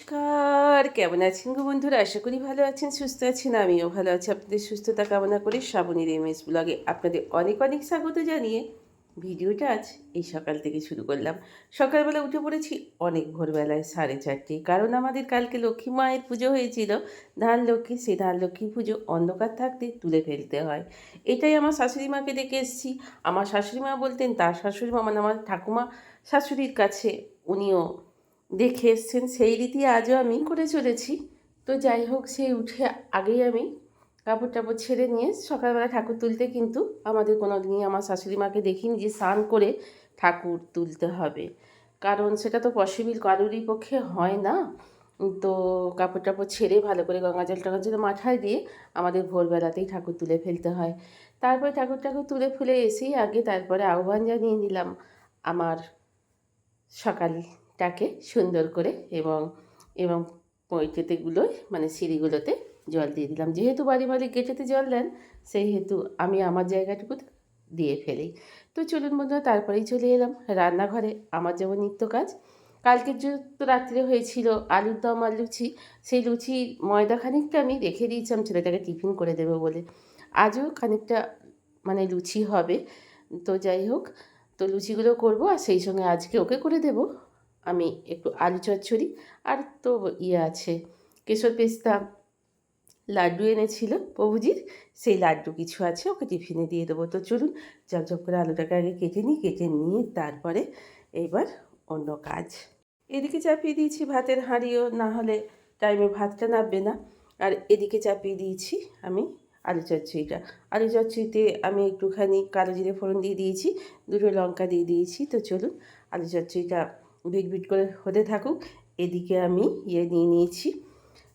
নমস্কার। কেমন আছেন গো বন্ধুরা? আশা করি ভালো আছেন, সুস্থ আছেন, আমিও ভালো আছি। আপনাদের সুস্থতা কামনা করে শ্রাবণীর এমএস ব্লগে আপনাদের অনেক অনেক স্বাগত জানিয়ে ভিডিওটা আজ এই সকাল থেকে শুরু করলাম। সকালবেলা উঠে পড়েছি অনেক ভোরবেলায় সাড়ে চারটে। কারণ আমাদের কালকে লক্ষ্মী মায়ের পুজো হয়েছিল। ধান লক্ষ্মী সেই ধান লক্ষ্মী পুজো অন্ধকার থাকতে তুলে ফেলতে হয়। এটাই আমার শাশুড়ি মাকে দেখে এসেছি। আমার শাশুড়ি মা বলতেন, তার শাশুড়ি মা মানে আমার ঠাকুমা শাশুড়ির কাছে, উনিও দেখে এসছেন, সেই রীতি আজও আমি করে চলেছি। তো যাই হোক, সেই উঠে আগেই আমি কাপড় টাপড় ছেড়ে নিয়ে সকালবেলা ঠাকুর তুলতে কিন্তু আমাদের কোনো দিনই আমার শাশুড়ি মাকে দেখিনি যে স্নান করে ঠাকুর তুলতে হবে। কারণ সেটা তো পসিবল কারোরই পক্ষে হয় না। তো কাপড় টাপড় ছেড়ে ভালো করে গঙ্গা জল টঙ্গা জল মাথায় দিয়ে আমাদের ভোরবেলাতেই ঠাকুর তুলে ফেলতে হয়। তারপরে ঠাকুর ঠাকুর তুলে ফুলে এসেই আগে তারপরে আহ্বান জানিয়ে নিলাম, আমার সকালটাকে সুন্দর করে এবং এবং পৈতেতেগুলোয় মানে সিঁড়িগুলোতে জল দিয়ে দিলাম। যেহেতু বাড়ি বাড়ি গেটেতে জল দেন সেই হেতু আমি আমার জায়গাটুকু দিয়ে ফেলি। তো চলুন বন্ধুরা, তারপরেই চলে এলাম রান্নাঘরে। আমার যেমন নিত্য কাজ, কালকের তো রাত্রে হয়েছিল আলুর দম আর লুচি, সেই লুচি ময়দা খানিকটা আমি রেখে দিয়েছিলাম, ছেলেটাকে টিফিন করে দেবো বলে। আজও খানিকটা মানে লুচি হবে। তো যাই হোক, তো লুচিগুলো করব আর সেই সঙ্গে আজকে ওকে করে দেব। আমি একটু আলু চচ্চড়ি আর তো ইয়ে আছে কেশর পেস্তা লাড্ডু এনেছিল প্রভুজির, সেই লাড্ডু কিছু আছে, ওকে টিফিনে দিয়ে দেবো। তো চলুন ঝপঝপ করে আলুটাকে আগে কেটে নিই, কেটে নিয়ে তারপরে এবার অন্য কাজ। এদিকে চাপিয়ে দিয়েছি ভাতের হাঁড়িও, না হলে টাইমে ভাতটা নামবে না। আর এদিকে চাপিয়ে দিয়েছি আমি আলু চচ্চড়িটা। আলু চচ্চড়িতে আমি একটুখানি কালো জিরে ফোড়ন দিয়ে দিয়েছি, দুটো লঙ্কা দিয়ে দিয়েছি। তো চলুন, আলু চচ্চড়িটা বিট বিট করে হতে থাকুক, এদিকে আমি ইয়ে নিয়ে নিয়েছি।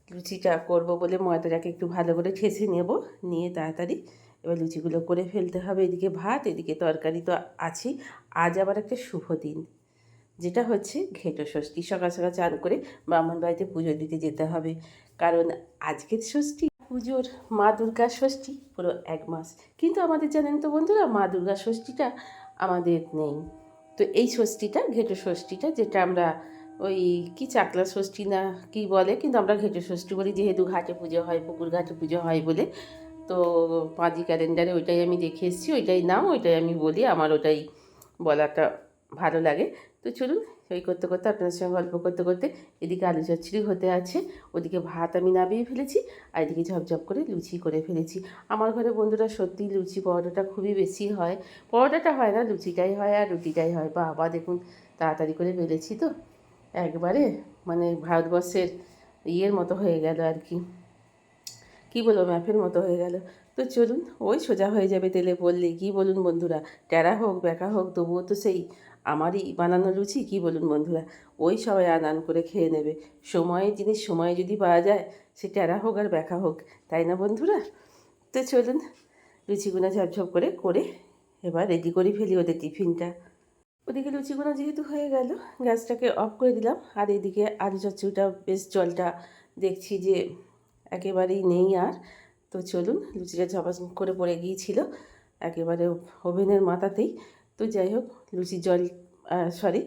লুচিটা করব বলে ময়দাটাকে একটু ভালো করে ঠেসে নেব, নিয়ে তাড়াতাড়ি এবার লুচিগুলো করে ফেলতে হবে। এদিকে ভাত, এদিকে তরকারি তো আছেই আজ আবার একটা শুভ দিন, যেটা হচ্ছে ঘেঁটো ষষ্ঠী। সকাল সকাল চান করে ব্রাহ্মণ বাড়িতে পুজো দিতে যেতে হবে। কারণ আজকের ষষ্ঠী পুজোর মা দুর্গা ষষ্ঠী, পুরো এক মাস। কিন্তু আমাদের জানেন তো বন্ধুরা মা দুর্গা ষষ্ঠীটা আমাদের নেই। তো এই ষষ্ঠীটা ঘেটে ষষ্ঠীটা, যেটা আমরা ওই কি চাকলা ষষ্ঠী না কি বলে, কিন্তু আমরা ঘেঁটে ষষ্ঠী বলি, যেহেতু ঘাটে পুজো হয়, পুকুর ঘাটে পুজো হয় বলে। তো পাঁচই ক্যালেন্ডারে ওইটাই আমি দেখে এসেছি, ওইটাই নাম, ওইটাই আমি বলি, আমার ওটাই বলাটা ভালো লাগে। তো চলুন ওই করতে করতে আপনার সঙ্গে গল্প করতে করতে এদিকে আলু চচ্চড়ি হতে আছে, ওদিকে ভাত আমি নামিয়ে ফেলেছি আর এদিকে ঝপঝপ করে লুচি করে ফেলেছি। আমার ঘরে বন্ধুরা সত্যি লুচি পরোটাটা খুবই বেশি হয়। পরোটাটা হয় না, লুচিটাই হয় আর রুটিটাই হয়। বা আবার দেখুন, তাড়াতাড়ি করে ফেলেছি তো। একবারে মানে ভারতবর্ষের ইয়ের মতো হয়ে গেল আর কি। কী বলব, ম্যাপের মতো হয়ে গেল। তো চলুন, ওই সোজা হয়ে যাবে তেলে বললে। কি বলুন বন্ধুরা ট্যারা হোক, ব্যাকা হোক, তবুও তো সেই। আমারই বানানো লুচি কি বলুন বন্ধুরা? ওই সবাই আনান করে খেয়ে নেবে। সময়ের জিনিস সময়ে যদি পাওয়া যায়, সে ট্যারা হোক আর ব্যাখা হোক, তাই না বন্ধুরা? তো চলুন লুচিগুলো ঝপঝপ করে করে এবার রেডি করে ফেলি ওদের টিফিনটা। ওদিকে লুচিগুলো যেহেতু হয়ে গেল, গ্যাসটাকে অফ করে দিলাম। আর এদিকে আলু চচ্চড়িটা, বেশ জলটা দেখছি যে একেবারেই নেই আর। তো চলুন, লুচিটা ঝপাস করে পড়ে গিয়েছিল। একেবারে ওভেনের মাথাতেই তো যাই হোক লুচির জল সরি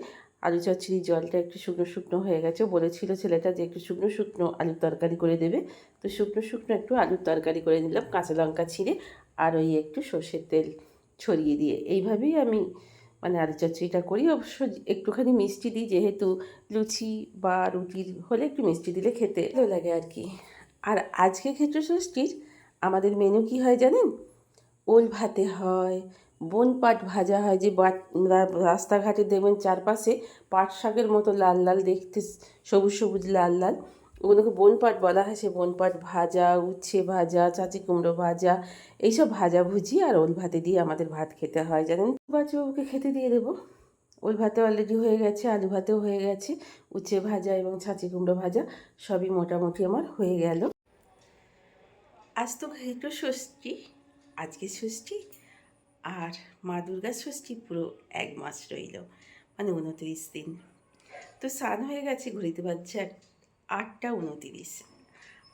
আলু চচ্চড়ির জলটা একটু শুকনো শুকনো হয়ে গেছে। বলেছিল ছেলেটা যে একটু শুকনো শুকনো আলুর তরকারি করে দেবে। তো শুকনো শুকনো একটু আলুর তরকারি করে নিলাম কাঁচা লঙ্কা ছিঁড়ে আর ওই একটু সর্ষের তেল ছড়িয়ে দিয়ে। এইভাবেই আমি মানে আলু চচ্চড়িটা করি। অবশ্য একটুখানি মিষ্টি দিই, যেহেতু লুচি বা রুটির হলে একটু মিষ্টি দিলে খেতে ভালো লাগে আর কি। আর আজকে ক্ষেত্র ষষ্ঠীর আমাদের মেনু কি হয় জানেন? ওল ভাতে হয় বন পাট ভাজা হয়, যে রাস্তাঘাটে দেখবেন চারপাশে পাট শাকের মতো লাল লাল, দেখতে সবুজ সবুজ লাল লাল। ওগুলোকে বন পাট বলা হয়, সে বন পাট ভাজা, উচ্ছে ভাজা, চাচি কুমড়ো ভাজা, এইসব ভাজা ভুজি আর ওল ভাতে দিয়ে আমাদের ভাত খেতে হয়। জানেন বাচ্চাবাবুকে খেতে দিয়ে দেবো? ওল ভাতে অলরেডি হয়ে গেছে, আলু ভাতেও হয়ে গেছে, উচ্ছে ভাজা এবং ছাঁচি কুমড়ো ভাজা সবই মোটামুটি আমার হয়ে গেল। আজ তো ঘেটো ষষ্ঠী আজকে ষষ্ঠী আর মা দুর্গা ষষ্ঠী পুরো এক মাস রইল মানে উনত্রিশ দিন। তো স্নান হয়ে গেছে ঘুরিতে পারছে আটটা উনতিরিশ।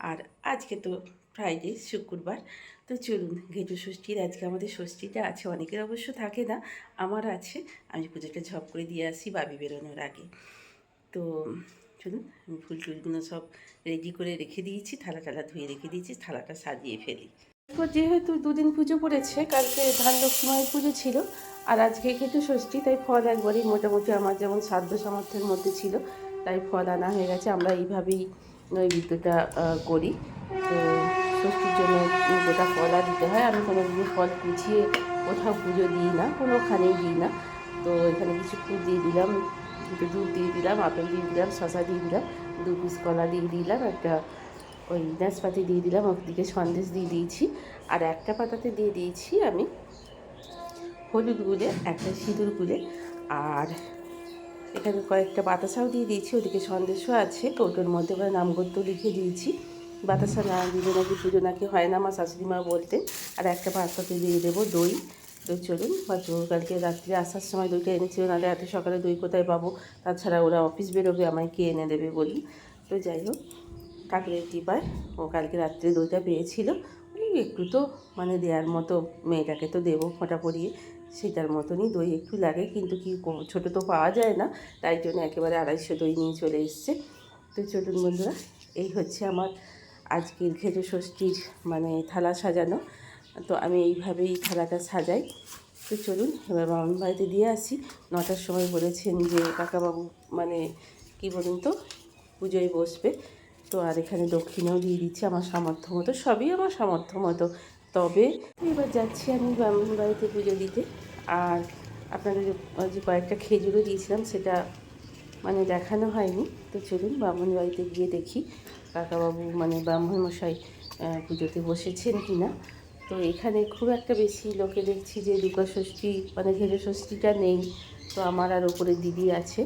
আর আজকে তো ফ্রাইডে শুক্রবার। তো চলুন, ঘেটু ষষ্ঠীর আজকে আমাদের ষষ্ঠীটা আছে, অনেকের অবশ্য থাকে না, আমার আছে। আমি পুজোটা ঝপ করে দিয়ে আসি, বাবি বেরোনোর আগে। তো চলুন, আমি ফুল টুলগুলো সব রেডি করে রেখে দিয়েছি থালা টালা ধুয়ে রেখে দিয়েছি, থালাটা সাজিয়ে ফেলি। এরপর যেহেতু দুদিন পুজো পড়েছে, কালকে ধান লক্ষ্মী মায়ের পুজো ছিল, আর আজকে খেতে ষষ্ঠী, তাই ফল একবারই মোটামুটি আমার যেমন সাধ্য সামর্থ্যের মধ্যে ছিল, তাই ফল আনা হয়ে গেছে। আমরা এইভাবেই নৈবেদ্যটা করি। তো ষষ্ঠীর জন্য গোটা ফলা দিতে হয়। আমি কোনো দিন ফল কুচিয়ে কোথাও পুজো দিই না, কোনোখানেই দিই না। তো এখানে কিছু ফুল দিয়ে দিলাম দুধ দিয়ে দিলাম, আপেল দিয়ে দিলাম শশা দিয়ে দিলাম, দু পিস কলা দিয়ে দিলাম, একটা ওই নাশপাতি দিয়ে দিলাম, ওদিকে সন্দেশ দিয়ে দিয়েছি। আর একটা পাতাতে দিয়ে দিয়েছি আমি হলুদ গুলে একটা সিঁদুর গুলে আর এখানে কয়েকটা বাতাসাও দিয়ে দিয়েছি, ওদিকে সন্দেশও আছে। কৌটোর মধ্যে করে নামগত্য লিখে দিয়েছি। বাতাসা না দিলে নাকি পুজো নাকি হয় না আমার শাশুড়ি মা বলতেন। আর একটা পাতাতে দিয়ে দেবো দই। তো চলুন বাচ্চাবু কালকে রাত্রে আসার সময় দইটা এনেছিল, নাহলে এত সকালে দই কোথায় পাবো? তাছাড়া ওরা অফিস বেরোবে, আমায় কে এনে দেবে বলি। তো যাই হোক কাকলের টিপায় ও কালকে রাত্রে দইটা পেয়েছিল। একটু তো মানে দেওয়ার মতো মেয়েটাকে তো দেবো ফোঁটা পরিয়ে। সেটার মতনই দই একটু লাগে, কিন্তু কি ছোটো তো পাওয়া যায় না, তাই জন্য একেবারে আড়াইশো দই নিয়ে চলে এসছে। তো চলুন বন্ধুরা, এই হচ্ছে আমার আজকের ঘেজো ষষ্ঠীর মানে থালা সাজানো। তো আমি এইভাবেই থালাটা সাজাই। তো চলুন, এবার মামন বাড়িতে দিয়ে আসি। নটার সময় বলেছেন যে কাকাবাবু মানে কি বলুন তো, পুজোয় বসবে। তো আর এখানে দক্ষিণেও দিয়ে দিচ্ছি আমার সামর্থ্য মতো, সবই আমার সামর্থ্য মতো। তবে এবার যাচ্ছি আমি ব্রাহ্মণ বাড়িতে পুজো দিতে। আর আপনাদের যে- কয়েকটা খেজুরও দিয়েছিলাম, সেটা মানে দেখানো হয়নি। তো চলুন ব্রাহ্মণ বাড়িতে গিয়ে দেখি কাকাবাবু মানে ব্রাহ্মণ মশাই পুজোতে বসেছেন কি না। তো এখানে খুব একটা বেশি লোকে দেখছি যে দুর্গা ষষ্ঠী মানে ঘেরে ষষ্ঠীটা নেই। তো আমার আর ওপরে দিদি আছে।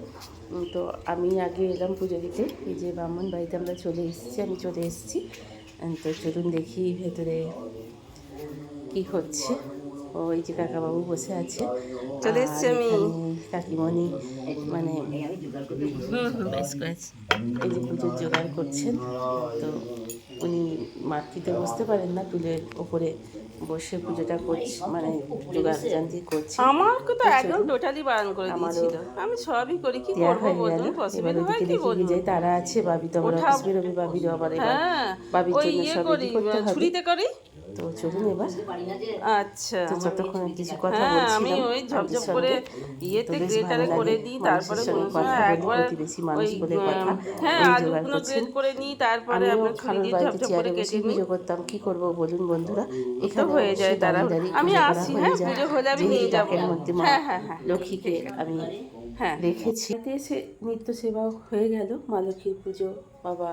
তো আমি আগে এলাম পুজো দিতে। এই যে ব্রাহ্মণ বাড়িতে আমরা চলে এসেছি আমি চলে এসেছি। তো চলুন দেখি ভেতরে কি হচ্ছে। ও এই যে কাকাবাবু বসে আছে। চলে এসছি আমি। কাকিমণি মানে এই যে পুজোর জোগাড় করছেন। তো উনি মাতৃতে বসতে পারেন না টুলের ওপরে বসে পুজোটা করছি মানে জোগাড় জানতি করছে। আমাকে তো একদম টোটালি বারণ করে দিয়েছিল। আমি সবই করি কি করব বলুন? অসুবিধা হয় কি বলুন? যাই তারা আছে বাবি তো আবার ওঠা- অফিস বেরোবে বাবিরও আবার হ্যাঁ বাবির জন্য ইয়ে সব করি করতে হবে। ছুরিতে করি? তো চলুন এবার। আচ্ছা তো যতক্ষণ কিছু কথা হ্যাঁ আমি ওই ঝপঝপ করে ইয়েতে গ্রেটারে করে দিই তারপরে কোনো সময় একবার প্রতিবেশী মানুষ বলে কথা, হ্যাঁ জোগাড় আলুগুলো গ্রেট করে নিই তারপরে খালুর দিয়ে ঝপঝপ করে কেটে নিই। করতাম কি করব বলুন বন্ধুরা? এখানে হয়ে যায় তারা। আমি আসি হ্যাঁ পুজো হলে আমি নিয়ে যাব। হ্যাঁ হ্যাঁ হ্যাঁ। লক্ষ্মীকে আমি হ্যাঁ। রেখেছি। এসে নিত্য সেবা হয়ে গেল। মা লক্ষ্মীর পুজো বাবা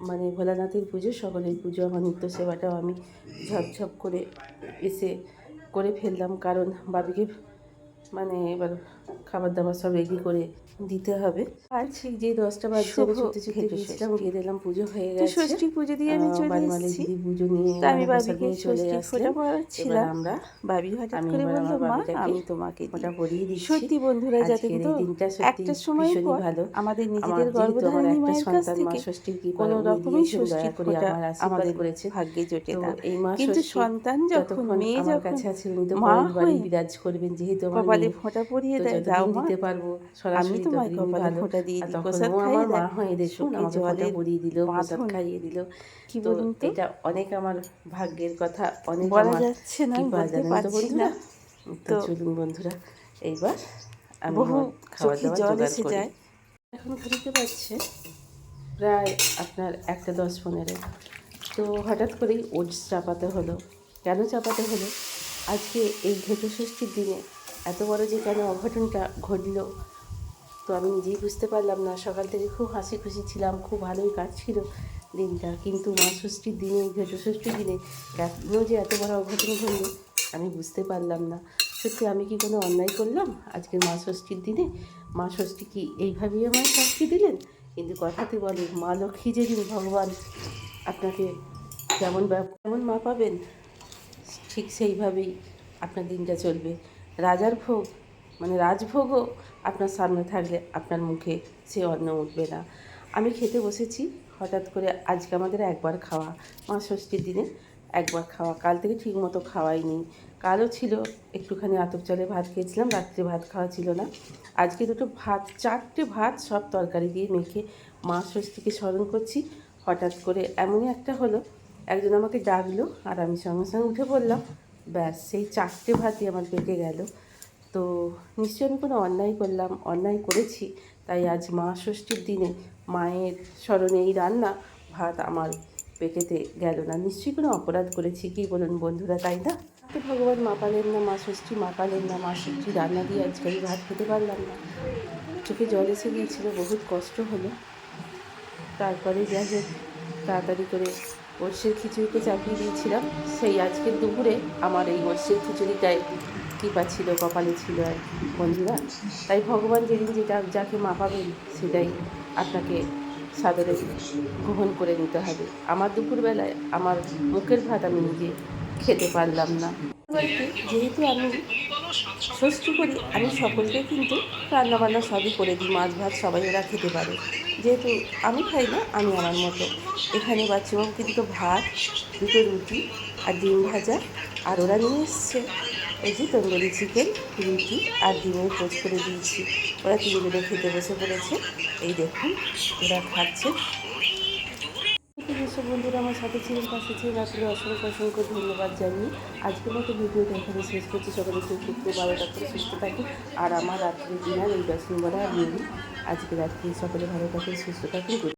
মানে ভোলানাথের পুজো সকলের পুজো আমার নিত্য সেবাটাও আমি ঝপঝপ করে এসে করে ফেললাম। কারণ বাবিকে মানে এবার খাবার দাবার সব রেডি করে দিতে হবে। আর ঠিক যে দশটা বাজে শুভ আমি ছুটতে ছুটতে গিয়েছিলাম গিয়ে দেখলাম পুজো হয়ে গেছে। ষষ্ঠী পুজো দিয়ে আমি চলে এসেছি। দিদি পুজো নিয়ে আমি বাবিকে চলে ষষ্ঠী ফোঁটা পড়াচ্ছিলাম আমরা বাবি হঠাৎ করে বলল মা আমি তোমাকে দিই।" ওটা পরিয়ে দিচ্ছি। সত্যি বন্ধুরা যাতে কিন্তু দিনটা সত্যি একটা সময় পর ভালো। আমাদের নিজেদের একটা মায়ের কাছ থেকে ষষ্ঠীর কৃপা কোনো রকমই ষষ্ঠী করে আমার আমাদের করেছে। ভাগ্যে জোটে তো না। এই মা কিন্তু সন্তান যখন যতক্ষণ মেয়ে যখন কাছে আছে উনি তো মা বিরাজ করবেন যেহেতু আমার কপালে। ফোঁটা পরিয়ে দেয় দাও দিতে পারব আমি সরাসরি কপালে ফোঁটা দিয়ে দিই প্রসাদ খাইয়ে মা হয়ে আমাকে ফোঁটা পরিয়ে দিল প্রসাদ খাইয়ে দিল। কি তো বলুন তো? এটা অনেক আমার ভাগ্যের কথা অনেক বলা যাচ্ছে না বলতে পারছি না। তো চলুন বন্ধুরা এইবার আমি বহু চোখে দাবার জল এসে যায়। এখন ঘুরতে পারছে। প্রায় আপনার একটা দশ পনেরো। তো হঠাৎ করেই ওটস চাপাতে হলো। কেন চাপাতে হলো? আজকে এই ঘেটু ষষ্ঠীর দিনে এত বড় যে কেন অঘটনটা ঘটলো তো আমি নিজেই বুঝতে পারলাম না। সকাল থেকে খুব হাসি খুশি ছিলাম, খুব ভালোই কাটছিল দিনটা। কিন্তু মা ষষ্ঠীর দিনে ঘেটু ষষ্ঠীর দিনে কেন যে এত বড় অঘটন ঘটলো, আমি বুঝতে পারলাম না। সত্যি, আমি কি কোনো অন্যায় করলাম? আজকের মা ষষ্ঠীর দিনে? মা ষষ্ঠী কি এইভাবেই আমায় শাস্তি দিলেন? কিন্তু কথাতে বলে, মা লক্ষ্মী যেদিন ভগবান আপনাকে যেমন যেমন মা পাবেন, ঠিক সেইভাবেই আপনার দিনটা চলবে। রাজার ভোগ মানে রাজভোগও আপনার সামনে থাকলে আপনার মুখে সে অন্ন উঠবে না। আমি খেতে বসেছি, হঠাৎ করে আজকে আমাদের একবার খাওয়া, মা ষষ্ঠীর দিনে একবার খাওয়া, কাল থেকে ঠিক মতো খাওয়াই নেই কালও ছিল, একটুখানি আতপ চালে ভাত খেয়েছিলাম, রাত্রে ভাত খাওয়া ছিল না। আজকে দুটো ভাত, চারটে ভাত সব তরকারি দিয়ে মেখে মা ষষ্ঠীকে স্মরণ করছি। হঠাৎ করে এমনই একটা হলো, একজন আমাকে ডাকলো আর আমি সঙ্গে সঙ্গে উঠে পড়লাম ব্যাস সেই চারটে ভাতই আমার পেটে গেল। তো নিশ্চয়ই আমি কোনো অন্যায় করলাম, অন্যায় করেছি। তাই আজ মা ষষ্ঠীর দিনে মায়ের স্মরণে এই রান্না ভাত আমার পেটেতে গেল না। নিশ্চয়ই কোনো অপরাধ করেছি কি বলুন বন্ধুরা, তাই না? তো ভগবান, মা পালেন না, মা ষষ্ঠী, মা পালেন না, মা ষষ্ঠী রান্না দিয়ে আজকে আমি ভাত খেতে পারলাম না। চোখে জল এসে গিয়েছিল, বহুত কষ্ট হলো। তারপরে যাই হোক, তাড়াতাড়ি করে ওরসের খিচুড়িকে চাপিয়ে দিয়েছিলাম। সেই আজকের দুপুরে আমার এই ওরসের খিচুড়িটাই কৃপা ছিল, কপালে ছিল আর বন্ধুরা। তাই ভগবান যেদিন যেটা, যাকে মাপাবেন, সেটাই আপনাকে সাদরে গ্রহণ করে নিতে হবে। আমার দুপুরবেলায় আমার মুখের ভাত আমি নিজে খেতে পারলাম না। যেহেতু আমি ষষ্ঠী করি, আমি সকলকে কিন্তু রান্নাবান্না সবই করে দিই, মাছ ভাত সবাই ওরা খেতে পারে। যেহেতু আমি খাই না, আমি আমার মতো। এখানে বাচ্চাও কিন্তু ভাত, দুটো রুটি আর ডিম ভাজা, আর ওরা নিয়ে এসছে। এই যে তন্দুরি চিকেন রুটি আর ডিমের পোচ করে দিয়েছি। ওরা তিনজনে খেতে বসে পড়েছে। এই দেখুন, ওরা খাচ্ছে। যেসব বন্ধুরা, আমার সাথে ছিলেন, পাশে ছিলেন আসলে অসংখ্য অসংখ্য ধন্যবাদ জানিয়ে। আজকের মতো ভিডিওটা এখানে শেষ করছি। সকলে খুব সুস্থ ভালো থাকুন, সুস্থ থাকি আর আমার রাত্রে ডিনার এই দশ নম্বরে আমি, আজকে রাত্রে সকলে ভালো থাকুন, সুস্থ থাকুন